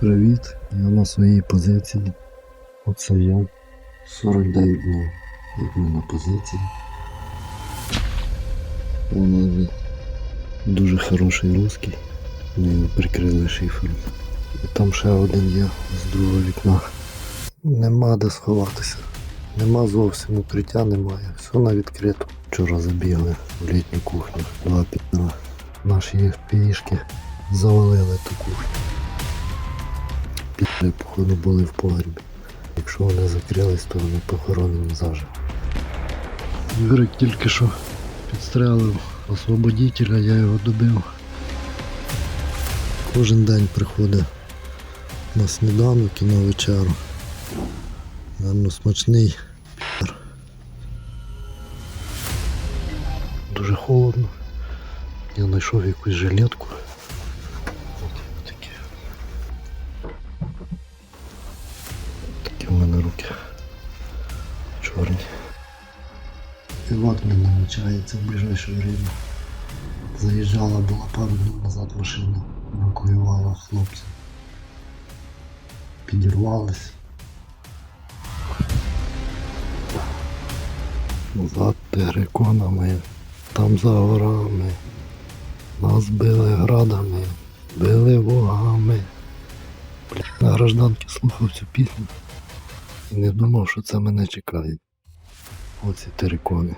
Привіт, я на своїй позиції. Оце я. 49 днів, як ми на позиції. Вона дуже хороший русський. Ми його прикрили шифером. І там ще один є з другого вікна. Нема де сховатися. Нема зовсім укриття немає. Все на відкрито. Вчора забігли в літню кухню. Два підра. Наші пішки завалили ту кухню. Підри, походу, були в погрібі. Якщо вони закрились, то вони похоронені заживо. Юрик тільки що підстрелив освободителя, я його добив. Кожен день приходить на сніданок і на вечеру. Гарно смачний. Дуже холодно. Я знайшов якусь жилетку. Не намічається в ближайше время. Заїжджала була пару днів назад машина, евакуювала хлопців. Підірвались. За териконами, там за горами. Нас били градами, били вогами. На гражданки слухав цю пісню і не думав, що це мене чекає. Оці терикони.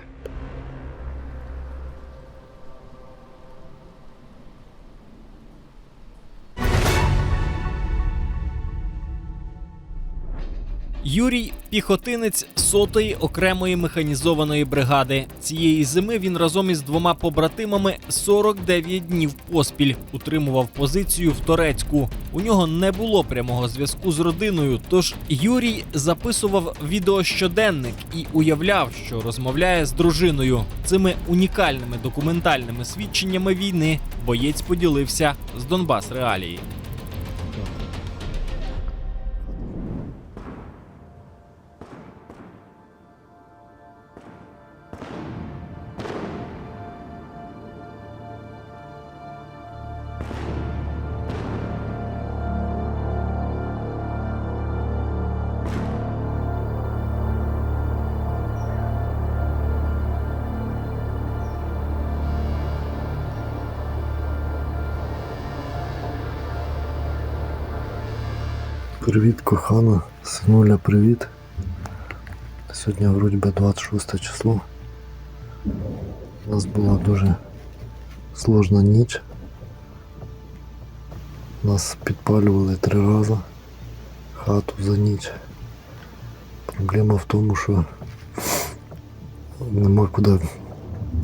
Юрій піхотинець сотої окремої механізованої бригади. Цієї зими він разом із двома побратимами 49 днів поспіль утримував позицію в Торецьку. У нього не було прямого зв'язку з родиною. Тож Юрій записував відеощоденник і уявляв, що розмовляє з дружиною. Цими унікальними документальними свідченнями війни боєць поділився з Донбас Реалії. Привіт, кохана. Синуля, привіт. Сьогодні вроді би 26 число. У нас була дуже сложна ніч. Нас підпалювали три рази хату за ніч. Проблема в тому, що нема куди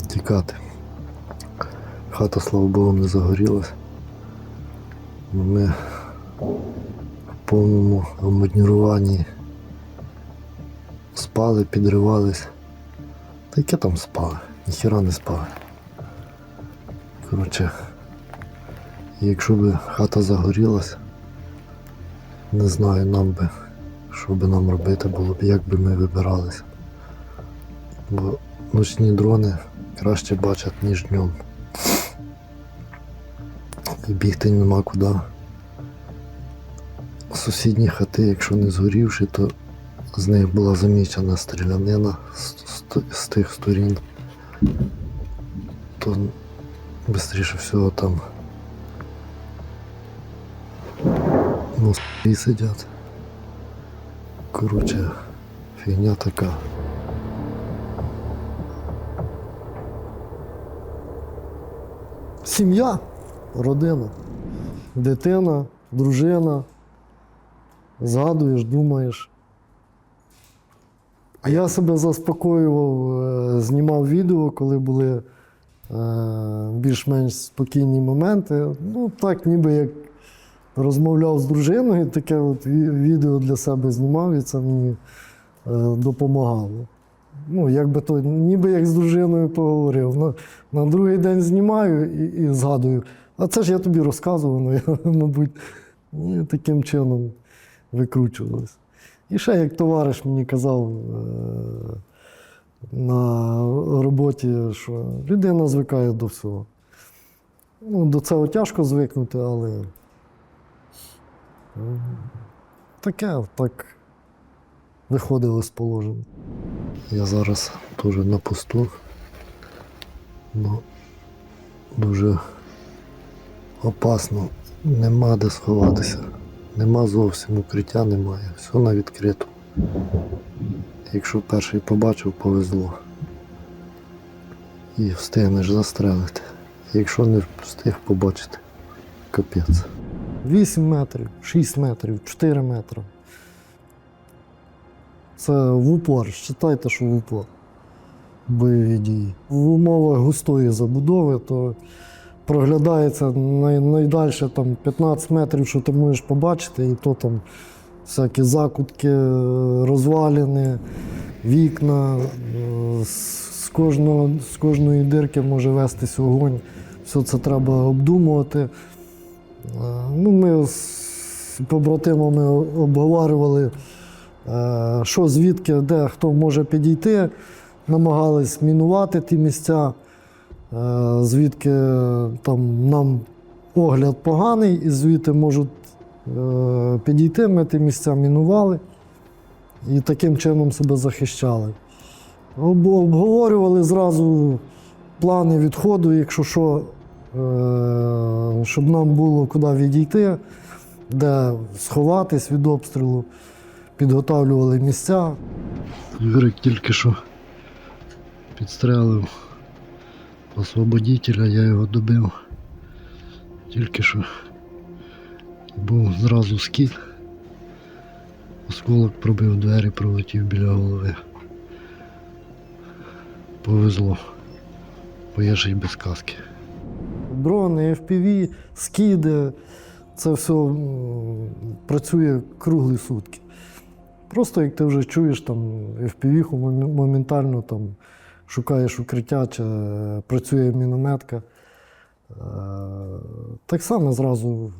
тікати. Хата, слава Богу, не загорілась. Ми повному обмадніруванні спали, підривались. Та яке там спали? Ніхіра не спали. Коротше, якщо б хата загорілась, не знаю нам би, що би нам робити було б, як би ми вибиралися. Бо ночні дрони краще бачать, ніж днем. І бігти нема куди. Сусідні хати, якщо не згорівши, то з них була замічена стрілянина з, тих сторін. То швидше всього там ну, і сидять. Коротше, фігня така. Сім'я, родина, дитина, дружина. Згадуєш, думаєш. А я себе заспокоював, е, знімав відео, коли були е, більш-менш спокійні моменти. Ну, так, ніби як розмовляв з дружиною, таке от відео для себе знімав, і це мені е, допомагало. Ну, якби то, ніби як з дружиною поговорив. На, на другий день знімаю і, і згадую. А це ж я тобі розказував, ну, я, мабуть, ну, таким чином викручувалось. І ще як товариш мені казав е, на роботі, що людина звикає до всього. Ну, до цього тяжко звикнути, але Таке, так виходили з положення. Я зараз теж на посту. Ну, дуже опасно. Нема де сховатися. Нема зовсім укриття немає. Все на відкриту. Якщо перший побачив, повезло. І встигнеш застрелити. Якщо не встиг побачити, капець. 8 метрів, 6 метрів, 4 метри. Це в упор. Считайте, що в упор. Бойові дії. В умовах густої забудови, то проглядається най, найдальше там 15 метрів, що ти можеш побачити, і то там всякі закутки, розвалини, вікна. е, З кожного, з кожної дирки може вестись вогонь. Все це треба обдумувати. Е, Ну, ми з побратимами обговорювали, е, що звідки, де хто може підійти. Намагались мінувати ті місця, е, звідки там нам огляд поганий, і звідти можуть е, підійти. Ми ті місця мінували і таким чином себе захищали. Обговорювали зразу плани відходу, якщо що, е, щоб нам було куди відійти, де сховатись від обстрілу, підготовлювали місця. Юрик тільки що підстрелив освободителя, я його добив. Тільки що був зразу скіт. Осколок пробив двері, пролетів біля голови. Повезло, бо без каски. Дрони, FPV, скиди, це все працює круглі сутки. Просто як ти вже чуєш там FPV, моментально там шукаєш укриття чи е, працює мінометка. Е, Так само зразу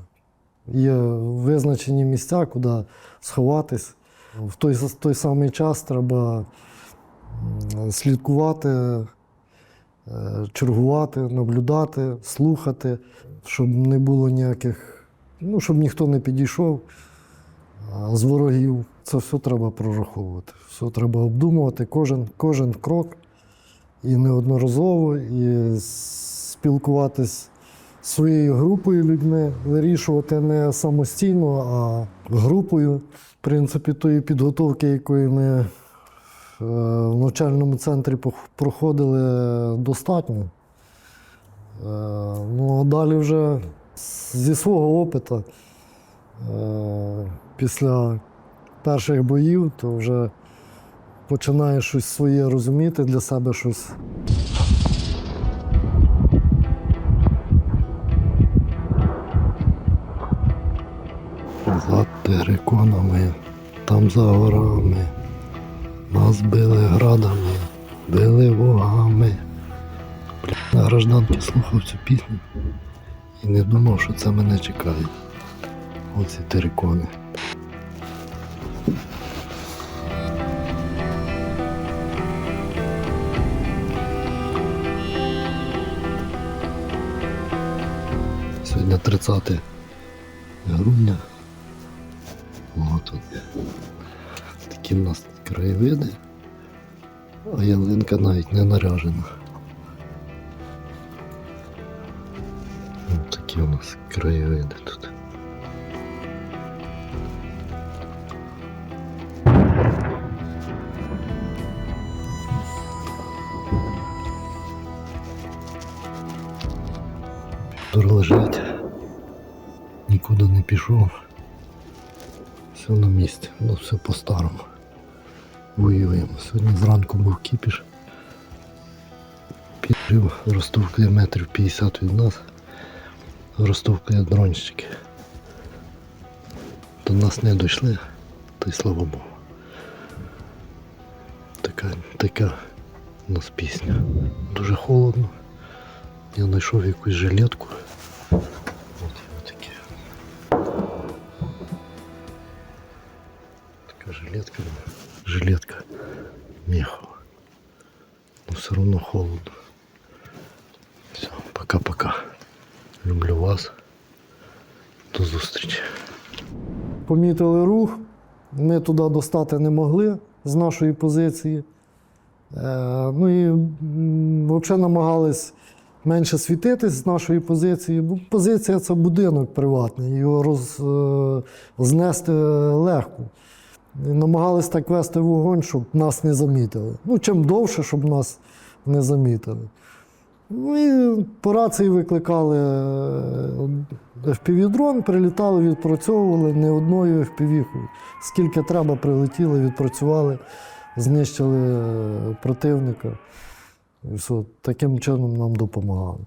є визначені місця, куди сховатись. В той, той самий час треба слідкувати, е, чергувати, наблюдати, слухати, щоб не було ніяких, ну, щоб ніхто не підійшов з ворогів. Це все треба прораховувати. Все треба обдумувати, кожен, кожен крок і неодноразово, і спілкуватись з своєю групою людьми, вирішувати не самостійно, а групою. В принципі, тої підготовки, якої ми е, в навчальному центрі проходили, достатньо. Е, Ну, а далі вже зі свого опиту, е, після перших боїв, то вже починаєш щось своє розуміти для себе щось. За териконами, там за горами. Нас били градами, били вогами. На гражданки слухав цю пісню і не думав, що це мене чекає. Оці терикони. 30 грудня. О, тут такі в нас краєвиди, а ялинка навіть не наряжена. Ось такі у нас краєвиди тут. Віктор лежить, нікуди не пішов. Все на місці, ну все по-старому. Воюємо. Сьогодні зранку був кіпіш. Пірів розтовкли метрів 50 від нас. Розтовкли дронщики. До нас не дійшли, та й слава Богу. Така, така у нас пісня. Дуже холодно. Я знайшов якусь жилетку. Жилетка. Мехова. Но все равно холодно. Все, пока-пока. Люблю вас. До зустрічі. помітили рух, ми туди достати не могли з нашої позиції. Е, ну і взагалі намагались менше світитись з нашої позиції. Позиція це будинок приватний, його роз, е, знести легко. І намагались так вести вогонь, щоб нас не замітили. Ну, чим довше, щоб нас не замітили. Ну і по рації викликали FPV-дрон, прилітали, відпрацьовували не одною fpv. Скільки треба, прилетіли, відпрацювали, знищили е, противника. І все, таким чином нам допомагали.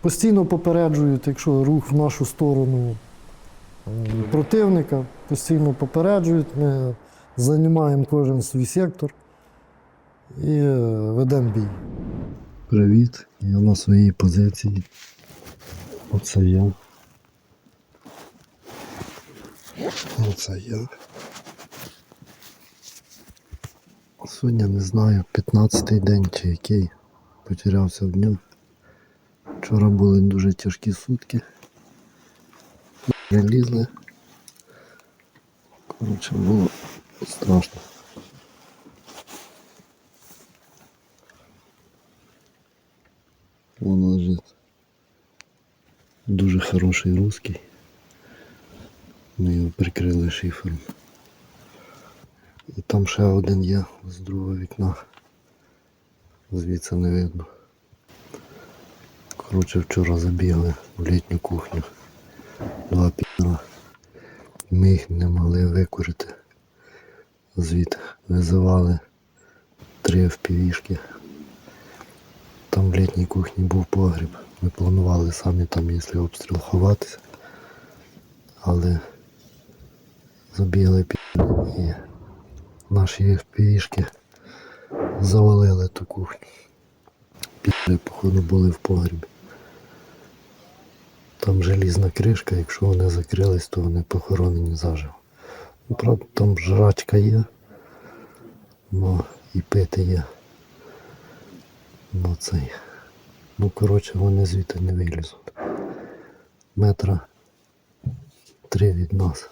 Постійно попереджують, якщо рух в нашу сторону е, противника, постійно попереджують, ми займаємо кожен свій сектор і е, ведемо бій. Привіт, я на своїй позиції. Оце я. Оце я. Сьогодні не знаю, 15-й день чи який. Потерявся в дню. Вчора були дуже тяжкі сутки. Не лізли. Коротше, було страшно. Вон лежить. Дуже хороший русський. Ми його прикрили шифером. І там ще один є з другого вікна. Звідси не видно. Коротше, вчора забігли в літню кухню. Два піра. Ми їх не могли викурити. Звідти визивали три впівішки. Там в літній кухні був погріб. Ми планували самі там, якщо обстріл ховатися. Але забігли пі і наші пішки завалили ту кухню. Піли, походу, були в погрібі. Там желізна кришка, якщо вони закрились, то вони похоронені заживо. Ну, правда, там жрачка є, ну і пити є. Ну цей. Ну, коротше, вони звідти не вилізуть. Метра три від нас.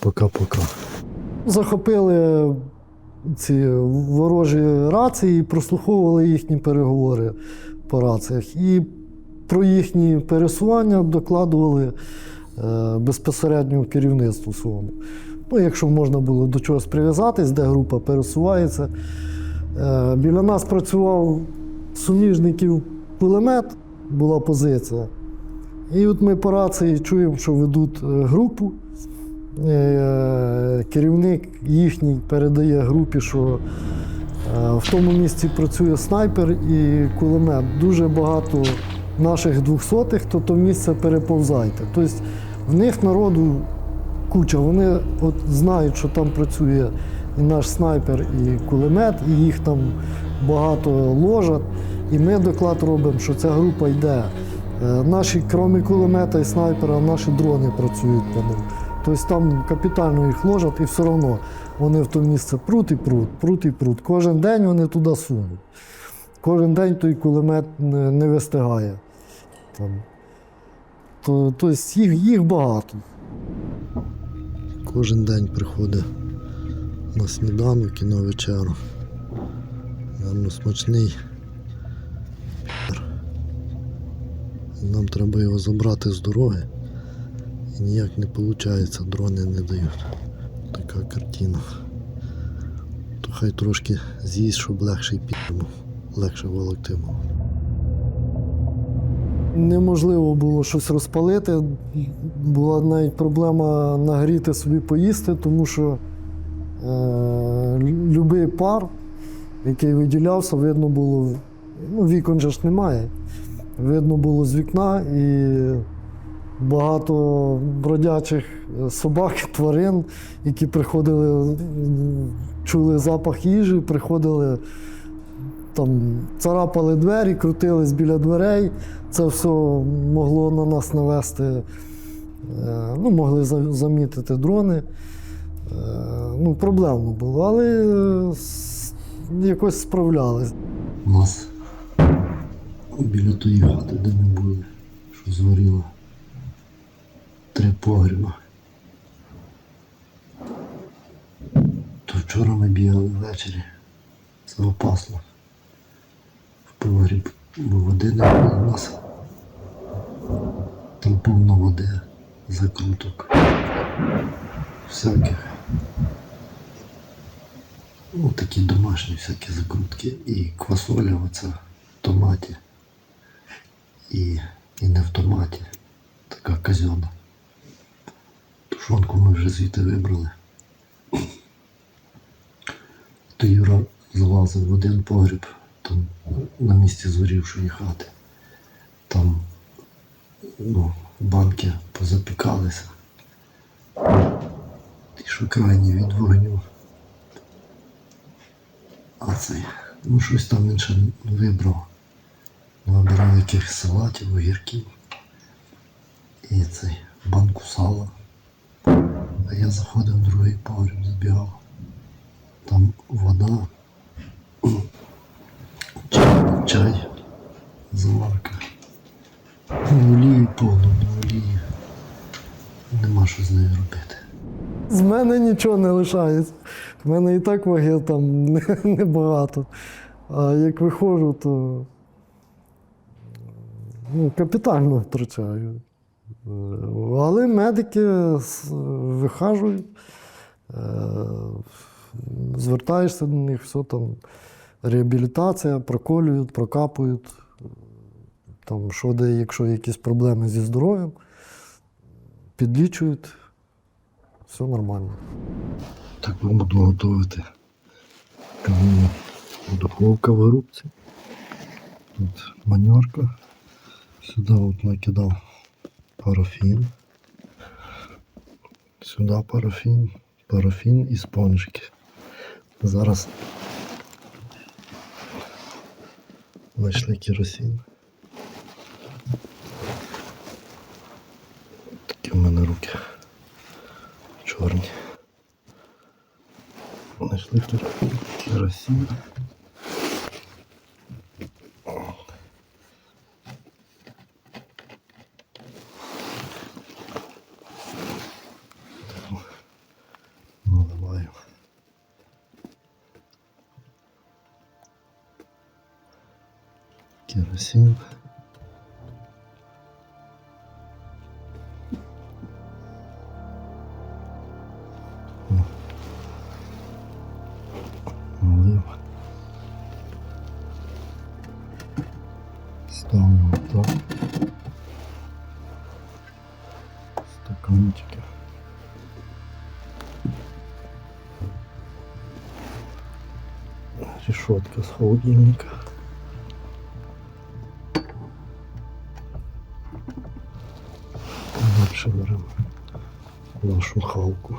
Пока-пока. Захопили ці ворожі рації, прослуховували їхні переговори по раціях. І про їхні пересування докладували е, безпосередньо керівництву своєму. Ну, якщо можна було до чогось прив'язатись, де група пересувається. Е, біля нас працював суміжників кулемет, була позиція. І от ми по рації чуємо, що ведуть е, групу. Керівник їхній передає групі, що в тому місці працює снайпер і кулемет. Дуже багато наших двохсотих, то то місце переповзайте. Тобто в них народу куча. Вони от знають, що там працює і наш снайпер, і кулемет, і їх там багато ложать. І ми доклад робимо, що ця група йде. Е, Наші, крім кулемета і снайпера, наші дрони працюють по ним. Тобто там капітально їх ложать і все одно вони в то місце прут і прут, прут і прут. Кожен день вони туди сунуть. Кожен день той кулемет не, не вистигає. Там. То, тобто їх, їх багато. Кожен день приходить на сніданок і на вечеру. Гарно смачний. Нам треба його забрати з дороги. І ніяк не виходить, дрони не дають. Така картина. То хай трошки з'їсть, щоб легший був, легше волокти був. Неможливо було щось розпалити. Була навіть проблема нагріти собі поїсти, тому що е, любий пар, який виділявся, видно було, ну, вікон же ж немає. Видно було з вікна і багато бродячих е, собак, тварин, які приходили, чули запах їжі, приходили там царапали двері, крутились біля дверей. Це все могло на нас навести, е, ну, могли замітити дрони. Е, Ну, проблемно було, але е, якось справлялись. У нас біля тої хати, де ми були, що згоріло, три погріба. Вчора ми бігали ввечері. Це опасно. Погріб, бо води було у нас. Там повно води, закруток. Всяких. Ну, такі домашні всякі закрутки. І квасоля оця в томаті. І, і не в томаті. Така казьона. Тушонку ми вже звідти вибрали. То Юра залазив в один погріб, там на місці згорівшої хати. Там ну, банки позапікалися. Ті, що крайні від вогню. А цей, ну щось там він ще вибрав. Вибирав якихось салатів, огірків. І цей банку сала. А я заходив в другий погріб, забігав. Там вода, чай, чай, заварка. Ну, Олії повно, на олії. Нема що з нею робити. З мене нічого не лишається. В мене і так ваги там не- небагато. А як виходжу, то ну, капітально втрачаю. Е, Але медики вихажують, е, звертаєшся до них, все там реабілітація, проколюють, прокапують. Там, що де, якщо якісь проблеми зі здоров'ям, підлічують, все нормально. Так ми буду готувати кавуну. Духовка в грубці. Тут маньорка. Сюди от накидав парафін. Сюди парафін, парафін і спонжики. Зараз знайшли керосин. Такі в мене руки чорні. Знайшли керосин. Решетка с холодильника. Дальше берем нашу халку.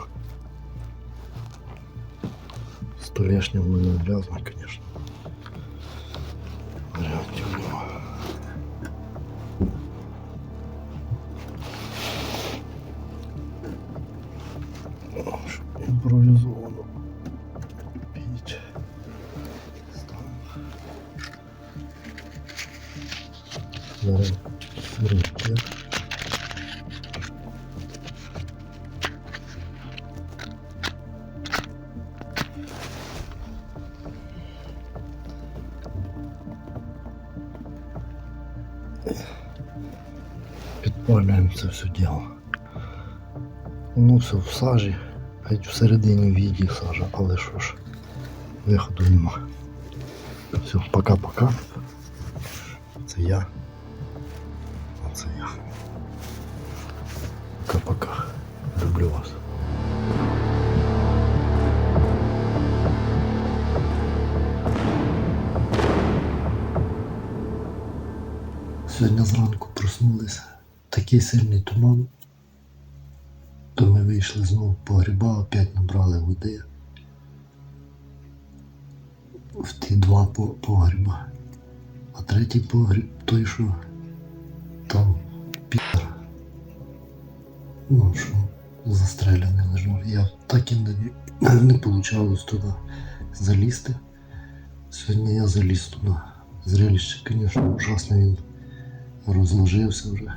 Столешня в мене грязна, конечно. Гляньте в нього. Сажі, геть всередині в їді сажа, але що ж, виходу нема. Все, пока-пока. Це я. Це я. Пока-пока. Люблю вас. Сьогодні зранку проснулися. Такий сильний туман. Вийшли знову по гриба, опять набрали води. В ті два погріба. А третій погріб той, що там пітер. Ну, що застреляний лежав. Я так і не, не вийшло туди залізти. Сьогодні я заліз туди. Зрелище, звісно, ужасне він розложився вже.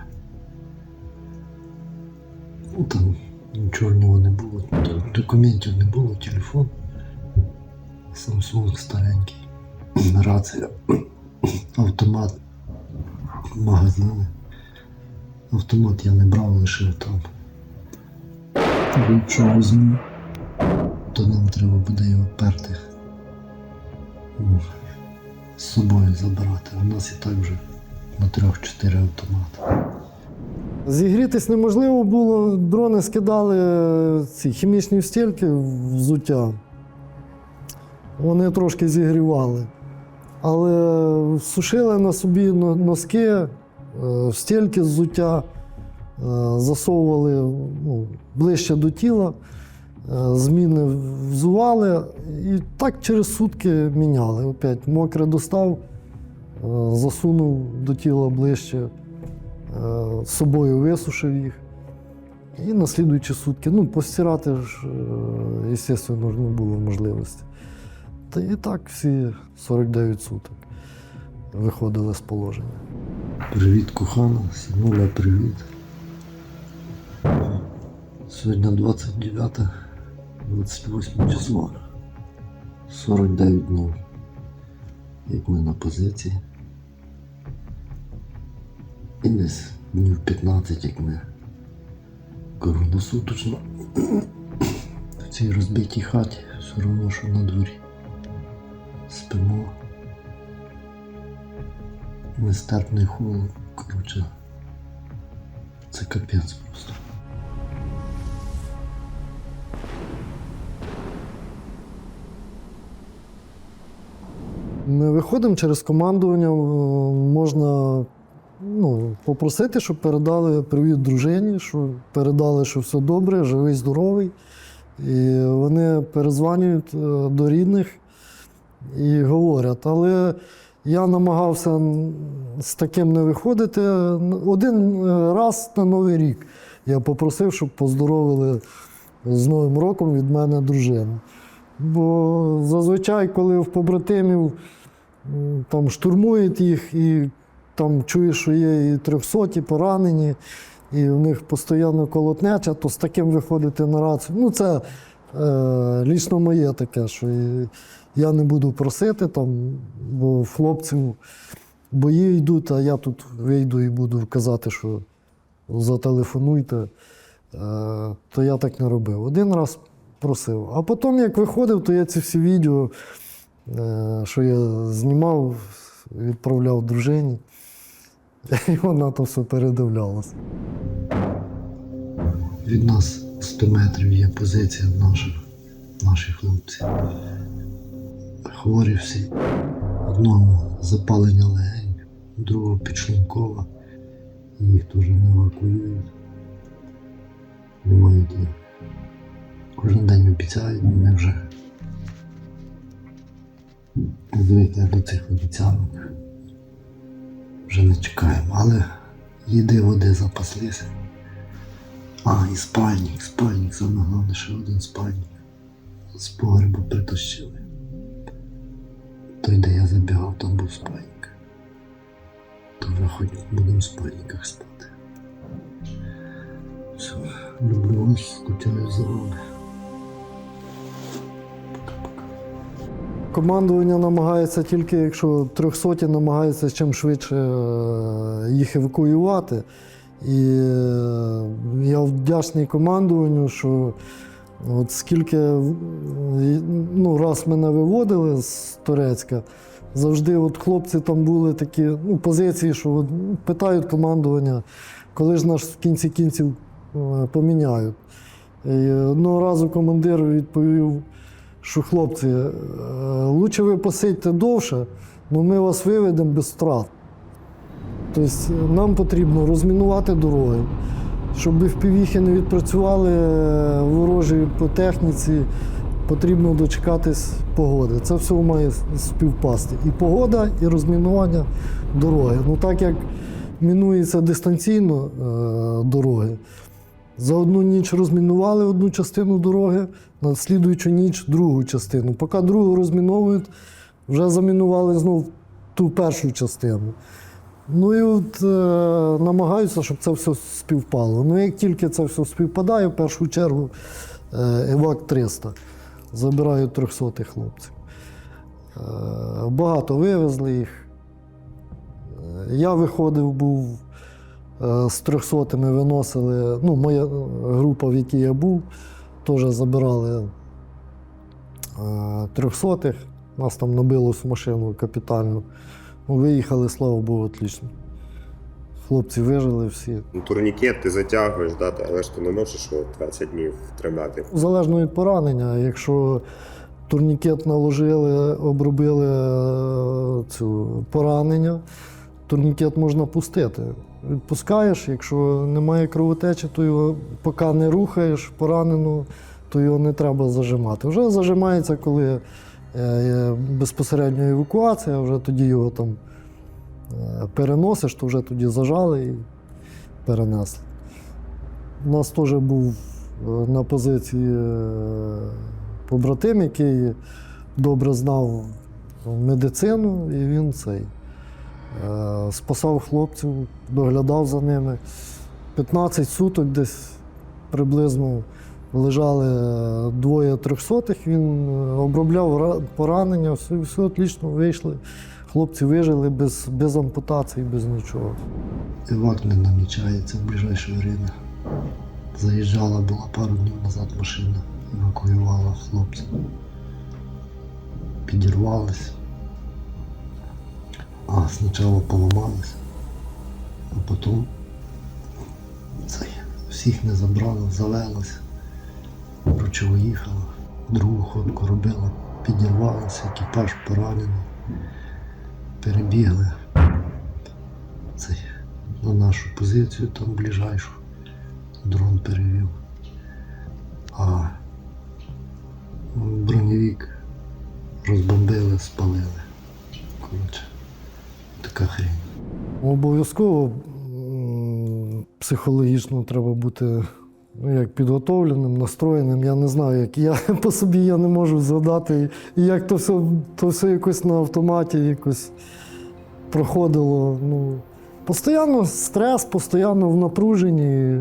Ну, там нічого в нього не було, документів не було, телефон Samsung старенький. Рація. Автомат. Магазини. Автомат я не брав, лишив там. Якщо візьму, то нам треба буде його перти. З собою забирати. У нас і так вже на трьох-чотири автомати. Зігрітись неможливо було, дрони скидали е, ці хімічні стільки взуття. Вони трошки зігрівали. Але сушили на собі носки, е, стільки взуття, е, засовували ну, ближче до тіла, зміни взували і так через сутки міняли. Опять мокре достав, засунув до тіла ближче з собою висушив їх. І на слідуючі сутки, ну, постирати ж, е, звісно, не було можливості. Та і так всі 49 суток виходили з положення. Привіт, кохана, Сінуля, привіт. Сьогодні 29, 28 число. 49 днів. Як ми на позиції. І десь днів 15, як ми круглосуточно в цій розбитій хаті, все одно, що на дворі. Спимо. Нестерпний холод, коротше. Це капець просто. Ми виходимо через командування, можна ну, попросити, щоб передали привіт дружині, що передали, що все добре, живий, здоровий. І вони перезванюють е, до рідних і говорять. Але я намагався з таким не виходити. Один е, раз на Новий рік я попросив, щоб поздоровили з Новим роком від мене дружину. Бо зазвичай, коли в побратимів там штурмують їх, і там чуєш, що є і трьохсоті поранені, і в них постійно колотнеча, то з таким виходити на рацію. Ну, це е, лічно моє таке, що я не буду просити, там, бо хлопців бої йдуть, а я тут вийду і буду казати, що зателефонуйте. Е, то я так не робив. Один раз просив. А потім, як виходив, то я ці всі відео, е, що я знімав, відправляв дружині. І вона то все передивлялася. Від нас 100 метрів є позиція наших, наші хлопці. Хворі всі. Одного запалення легень, другого підшлункова. Їх теж не евакуюють. Немає як. Кожен день обіцяють, ми вже звикли до цих обіцянок. Вже не чекаємо, але їди води запаслися. А, і спальник, спальник, саме головне, ще один спальник. З погреба притащили. Той, де я забігав, там був спальник. То вже хоч будемо в спальниках спати. Все, люблю вас, скучаю за вами. Командування намагається тільки, якщо трьохсоті намагається чим швидше е, їх евакуювати. І е, я вдячний командуванню, що от скільки ну, раз мене виводили з Турецька, завжди от хлопці там були такі ну, позиції, що от, питають командування, коли ж нас в кінці кінців е, поміняють. І одного разу командир відповів, що хлопці, е, лучше ви посидьте довше, але ми вас виведемо без втрат. Тобто нам потрібно розмінувати дороги, щоб впівіхи не відпрацювали е, ворожі по техніці, потрібно дочекатись погоди. Це все має співпасти. І погода, і розмінування дороги. Ну так як мінується дистанційно е, дороги, за одну ніч розмінували одну частину дороги, на слідуючу ніч другу частину. Поки другу розміновують, вже замінували знов ту першу частину. Ну і от е, намагаюся, щоб це все співпало. Ну, як тільки це все співпадає, в першу чергу е, ЕВАК 300 забираю 300 хлопців. Е, Багато вивезли їх. Е, Я виходив, був е, з трьохсотими виносили. Ну, моя е, група, в якій я був, теж забирали е, трьохсотих. Нас там набилось в машину капітально. Ну, виїхали, слава Богу, отлично. Хлопці вижили всі. Ну, Турнікет ти затягуєш, да, але ж ти не можеш 20 днів тримати. Залежно від поранення, якщо турнікет наложили, обробили е, цю поранення, турнікет можна пустити. Відпускаєш, якщо немає кровотечі, то його поки не рухаєш поранену, то його не треба зажимати. Вже зажимається, коли е, безпосередньо евакуація, вже тоді його там е, переносиш, то вже тоді зажали і перенесли. У нас теж був е, на позиції побратим, який добре знав медицину, і він цей спасав хлопців, доглядав за ними. 15 суток десь приблизно лежали е, двоє трьохсотих, він е, обробляв поранення, все, все отлично вийшли. Хлопці вижили без, без ампутації, без нічого. Івак не намічається в ближайше время. Заїжджала була пару днів назад машина, евакуювала хлопців. Підірвались. А спочатку поламались, а потім цей, всіх не забрала, завелась, коротше уїхала, другу ходку робила, підірвалася, екіпаж поранений, перебігли цей, на нашу позицію, там ближайшу. Дрон перевів. А броневик розбомбили, спалили. Коротше, така хрень. Обов'язково психологічно треба бути ну, як підготовленим, настроєним. Я не знаю, як я по собі я не можу згадати. І як то все, то все якось на автоматі якось проходило. Ну, постійно стрес, постійно в напруженні.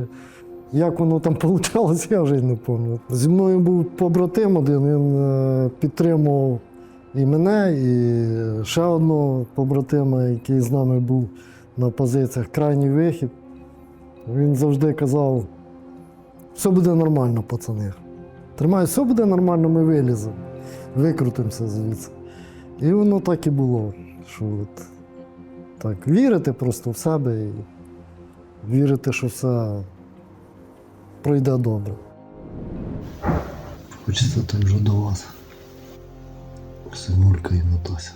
Як воно там вийшло, я вже й не пам'ятаю. Зі мною був побратим один, він е, підтримував і мене, і ще одного побратима, який з нами був на позиціях, крайній вихід. Він завжди казав: все буде нормально, пацани. Тримай, все буде нормально, ми виліземо, викрутимося звідси. І воно так і було. Що от, так, вірити просто в себе і вірити, що все пройде добре. Хочеться так вже до вас. Синулька і Натася.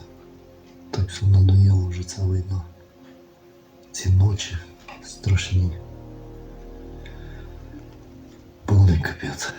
Так все надоїло вже ця війна. Ці ночі страшні. Повний капець.